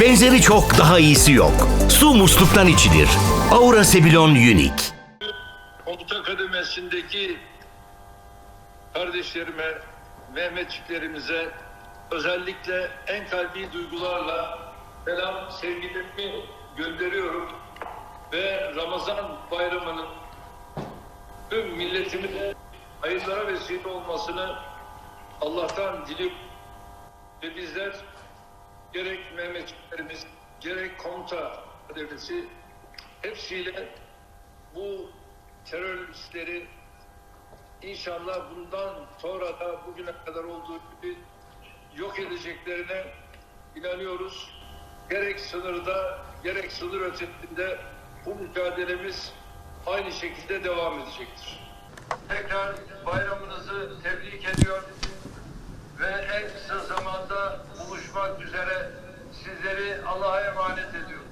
Benzeri çok daha iyisi yok. Su musluktan içilir. Aura Sebilon Unique. komuta kademesindeki kardeşlerime, Mehmetçiklerimize özellikle en kalbi duygularla selam, sevgilerimi gönderiyorum. Ve Ramazan bayramının tüm milletimize hayırlara vesile olmasını Allah'tan dilip ve bizler gerek Mehmetçiklerimiz, gerek komuta kademesi hepsiyle bu teröristleri inşallah bundan sonra da bugüne kadar olduğu gibi yok edeceklerine inanıyoruz. Gerek sınırda gerek sınır ötesinde bu mücadelemiz aynı şekilde devam edecektir. Tekrar bayramınızı tebrik ediyor ve en kısa Allah'a emanet ediyorum.